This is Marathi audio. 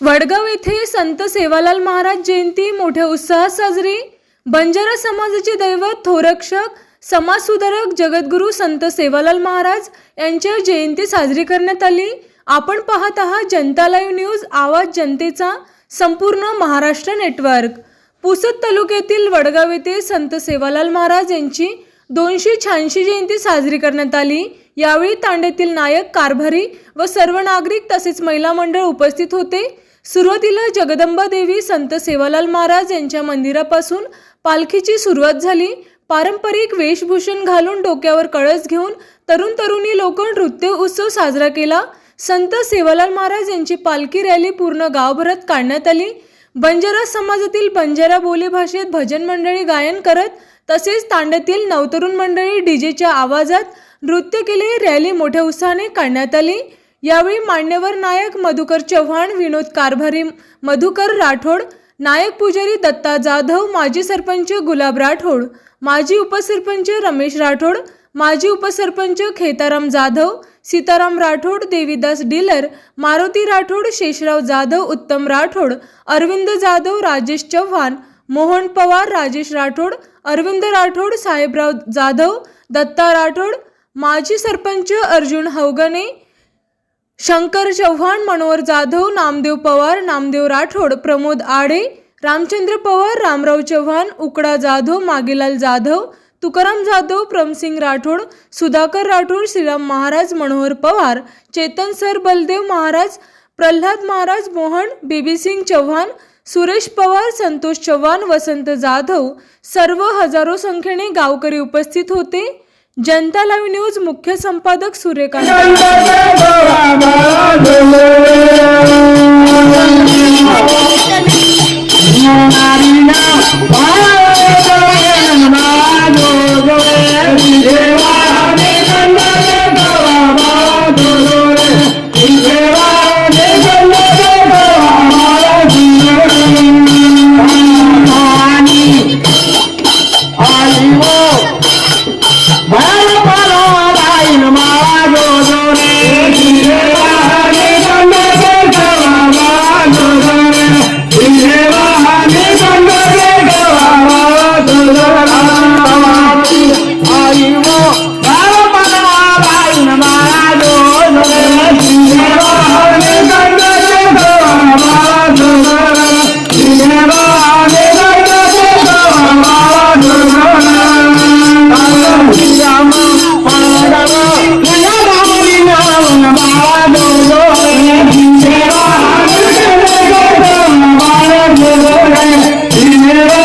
वडगाव येथे संत सेवालाल महाराज जयंती मोठ्या उत्साहात साजरी. बंजारा समाजाचे दैवत थोरक्षक समाजसुधारक जगद्गुरू संत सेवालाल महाराज यांच्या जयंती साजरी करण्यात आली. आपण पाहत आहात जनता लाईव्ह न्यूज आवाज जनतेचा संपूर्ण महाराष्ट्र नेटवर्क. पुसद तालुक्यातील वडगाव येथे संत सेवालाल महाराज यांची दोनशे शहाऐंशी जयंती साजरी करण्यात आली. यावेळी तांड्यातील नायक कारभारी व सर्व नागरिक तसेच महिला मंडळ उपस्थित होते. सुरुवातीला जगदंबा देवी संत सेवालाल महाराज यांच्या मंदिरापासून पालखीची सुरुवात झाली. पारंपरिक वेशभूषण घालून डोक्यावर कळस घेऊन तरुण तरुणी लोक नृत्य उत्सव साजरा केला. संत सेवालाल महाराज यांची पालखी रॅली पूर्ण गावभरात काढण्यात आली. बंजारा समाजातील बंजारा बोली भाषेत भजन मंडळी गायन करत तसेच तांड्यातील नवतरुण मंडळी डीजेच्या आवाजात नृत्य केले रॅली मोठ्या उत्साहाने काढण्यात आली. यावेळी मान्यवर नायक मधुकर चव्हाण विनोद कारभारी मधुकर राठोड नायक पुजारी दत्ता जाधव माजी सरपंच गुलाब राठोड माजी उपसरपंच रमेश राठोड माजी उपसरपंच खेताराम जाधव सीताराम राठोड देवीदास डीलर मारुती राठोड शेषराव जाधव उत्तम राठोड अरविंद जाधव राजेश चव्हाण मोहन पवार राजेश राठोड अरविंद राठोड साहेबराव जाधव दत्ता राठोड माजी सरपंच अर्जुन हवगणे शंकर चव्हाण मनोहर जाधव नामदेव पवार नामदेव राठोड प्रमोद आडे रामचंद्र पवार रामराव चव्हाण उकडा जाधव मागेलाल जाधव तुकाराम जाधव प्रमसिंग राठोड सुधाकर राठोड श्रीराम महाराज मनोहर पवार चेतन सर बलदेव महाराज प्रल्हाद महाराज मोहन बीबीसिंग चव्हाण सुरेश पवार संतोष चव्हाण वसंत जाधव सर्व हजारो संख्येने गावकरी उपस्थित होते. जनता लाईव्ह न्यूज मुख्य संपादक सूर्यकांत. Thank you.